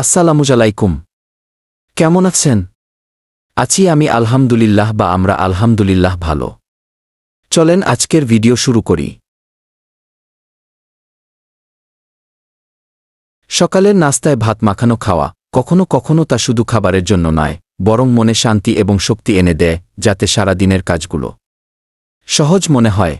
আসসালামুজালাইকুম কেমন আছেন? আছি আমি আলহামদুলিল্লাহ বা আমরা আলহামদুলিল্লাহ ভালো। চলেন আজকের ভিডিও শুরু করি। সকালের নাস্তায় ভাত মাখানো খাওয়া কখনো কখনো তা শুধু খাবারের জন্য নয়, বরং মনে শান্তি এবং শক্তি এনে দেয়, যাতে সারা দিনের কাজগুলো সহজ মনে হয়।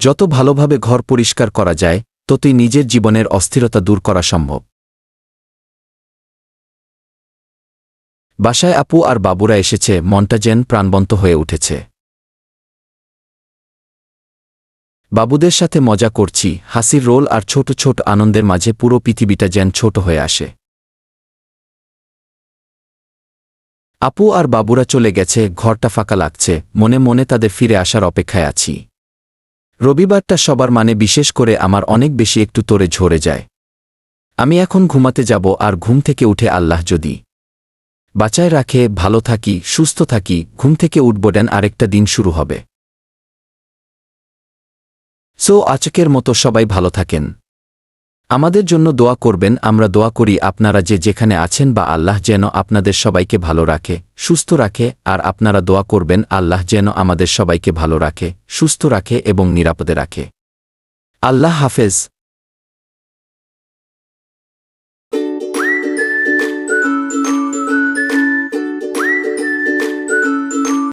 যত ভালোভাবে ঘর পরিষ্কার করা যায় ততই নিজের জীবনের অস্থিরতা দূর করা সম্ভব। বাসায় আপু আর বাবুরা এসেছে, মনটা যেন প্রাণবন্ত হয়ে উঠেছে। বাবুদের সাথে মজা করছি, হাসির রোল আর ছোট ছোট আনন্দের মাঝে পুরো পৃথিবীটা যেন ছোট হয়ে আসে। আপু আর বাবুরা চলে গেছে, ঘরটা ফাঁকা লাগছে, মনে মনে তাদের ফিরে আসার অপেক্ষায় আছি। রবিবারটা সবার মানে বিশেষ করে আমার অনেক বেশি একটু তোরে ঝরে যায়। আমি এখন ঘুমাতে যাব আর ঘুম থেকে উঠে আল্লাহ যদি বাঁচায় রাখে, ভালো থাকি, সুস্থ থাকি, ঘুম থেকে উঠব ডেন আরেকটা দিন শুরু হবে। সো আচকের মতো সবাই ভালো থাকেন। আমাদের জন্য দোয়া করবেন, আমরা দোয়া করি আপনারা যে যেখানে আছেন বা আল্লাহ যেন আপনাদের সবাইকে ভালো রাখে, সুস্থ রাখে, আর আপনারা দোয়া করবেন, আল্লাহ যেন আমাদের সবাইকে ভালো রাখে, সুস্থ রাখে এবং নিরাপদে রাখে। আল্লাহ হাফেজ।